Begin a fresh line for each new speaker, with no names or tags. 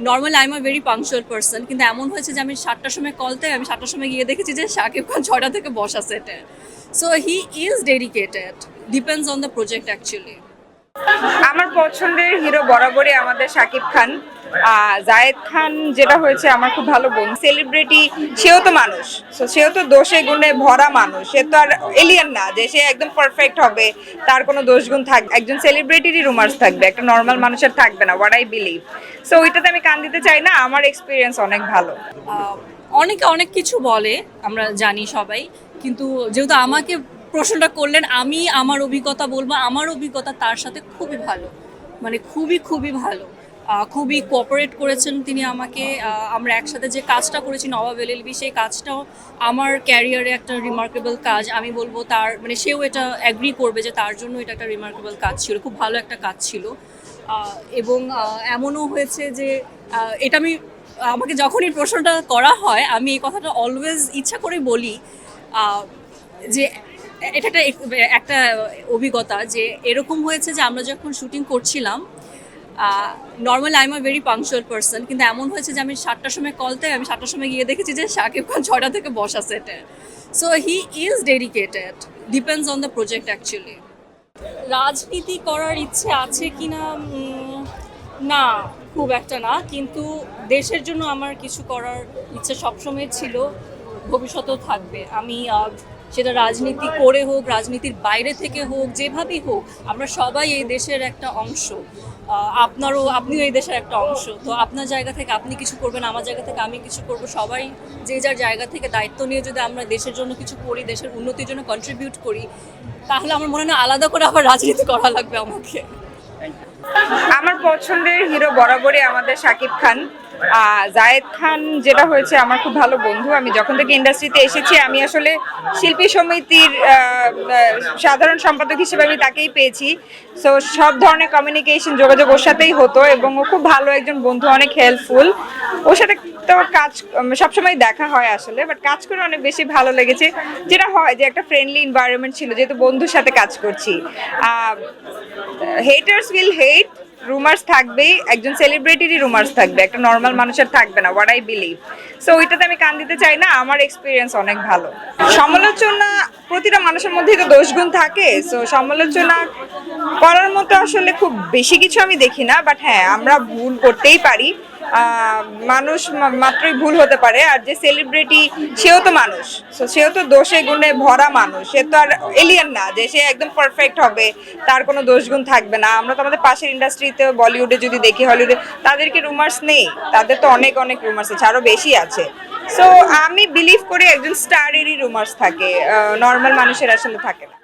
Normally I am a very punctual person কিন্তু এমন হয়েছে যে আমি সাতটার সময় কল তাই আমি সাতটার সময় গিয়ে দেখেছি যে শাকিব খান ছটা থেকে বসা সেটে so he is dedicated depends on the project actually
আমার পছন্দের হিরো বরাবরই আমাদের শাকিব খান। জায়েদ খান যেটা হয়েছে আমার খুব ভালো বোন। সেলিব্রিটি সেও তো মানুষ। সেও তো দোষে গুণে ভরা মানুষ। সে তো আর এলিয়ান না যে সে একদম পারফেক্ট হবে। তার কোনো দোষ গুণ থাকবে একজন সেলিব্রিটিরই রুমার্স থাকবে। একটা নর্মাল মানুষের থাকবে না হোয়াট আই বিলিভ সো ওইটাতে আমি কান দিতে চাই না, আমার এক্সপিরিয়েন্স অনেক ভালো।
অনেকে অনেক কিছু বলে, আমরা জানি সবাই। কিন্তু যেহেতু আমাকে প্রশ্নটা করলেন, আমি আমার অভিজ্ঞতা বলব, আমার অভিজ্ঞতা তার সাথে খুবই ভালো মানে খুবই খুবই ভালো। খুবই কোঅপারেট করেছেন তিনি আমাকে আমরা একসাথে যে কাজটা করেছি নবাব এলএলবি, সেই কাজটাও আমার ক্যারিয়ারে একটা রিমার্কেবল কাজ। আমি বলব তার মানে সেও এটা অ্যাগ্রি করবে যে তার জন্য এটা একটা রিমার্কেবল কাজ ছিল, খুব ভালো একটা কাজ ছিল। এবং এমনও হয়েছে যে এটা আমি, আমাকে যখনই প্রশ্নটা করা হয়, আমি এই কথাটা অলওয়েজ ইচ্ছা করে বলি যে এটা একটা অভিজ্ঞতা যে এরকম হয়েছে যে আমরা যখন শুটিং করছিলাম normal I am a very punctual person কিন্তু এমন হয়েছে যে আমি সাতটার সময় কল দেয় আমি সাতটার সময় গিয়ে দেখেছি যে শাকিব খান ছটা থেকে বসা সেটে so he is dedicated depends on the project actually রাজনীতি করার ইচ্ছে আছে কি না না, খুব একটা না, কিন্তু দেশের জন্য আমার কিছু করার ইচ্ছে সবসময় ছিল, ভবিষ্যতেও থাকবে। আমি সেটা রাজনীতি করে হোক, রাজনীতির বাইরে থেকে হোক, যেভাবেই হোক, আমরা সবাই এই দেশের একটা অংশ। আপনারও, আপনিও এই দেশের একটা অংশ। তো আপনার জায়গা থেকে আপনি কিছু করবেন, আমার জায়গা থেকে আমি কিছু করব, সবাই যে যার জায়গা থেকে দায়িত্ব নিয়ে যদি আমরা দেশের জন্য কিছু করি, দেশের উন্নতির জন্য কন্ট্রিবিউট করি, তাহলে আমার মনে হয় আলাদা করে আবার রাজনীতি করা লাগবে আমাকে।
আমার পছন্দের হিরো বরাবরই আমাদের শাকিব খান। জায়েদ খান যেটা হয়েছে আমার খুব ভালো বন্ধু। আমি যখন থেকে ইন্ডাস্ট্রিতে এসেছি, আমি আসলে শিল্পী সমিতির সাধারণ সম্পাদক হিসেবে আমি তাকেই পেয়েছি। সো সব ধরনের কমিউনিকেশন যোগাযোগ ওর সাথেই হতো এবং ও খুব ভালো একজন বন্ধু, অনেক হেল্পফুল ওর সাথে তো কাজ সবসময় দেখা হয় আসলে বাট কাজ করে অনেক বেশি ভালো লেগেছে। যেটা হয় যে একটা ফ্রেন্ডলি এনভায়রনমেন্ট ছিল, যেহেতু বন্ধুর সাথে কাজ করছি। হেটার্স উইল হেট রুমার্স থাকবেই, একজন সেলিব্রিটিরই রুমার্স থাকবে, একটা নর্মাল মানুষের থাকবে না হোয়াট আই বিলিভ সো ওইটাতে আমি কান দিতে চাই না, আমার এক্সপিরিয়েন্স অনেক ভালো। সমালোচনা, প্রতিটা মানুষের মধ্যেই তো দোষগুণ থাকে সো সমালোচনা করার মতো আসলে খুব বেশি কিছু আমি দেখি না বাট হ্যাঁ আমরা ভুল করতেই পারি। মানুষ মাত্রই ভুল হতে পারে, আর যে সেলিব্রিটি সেও তো মানুষ। সেও তো দোষে গুণে ভরা মানুষ। সে তো আর এলিয়ান না, যে সে একদম পারফেক্ট হবে, তার কোনো দোষগুণ থাকবে না। আমরা তো আমাদের পাশের ইন্ডাস্ট্রিতে বলিউডে যদি দেখি, হলিউডে তাদেরকে রুমার্স নেই? তাদের তো অনেক অনেক রুমার্স আছে আরও বেশি আছে। সো আমি বিলিভ করি একজন স্টারেরই রুমার্স থাকে নর্মাল মানুষের আসলে থাকে না।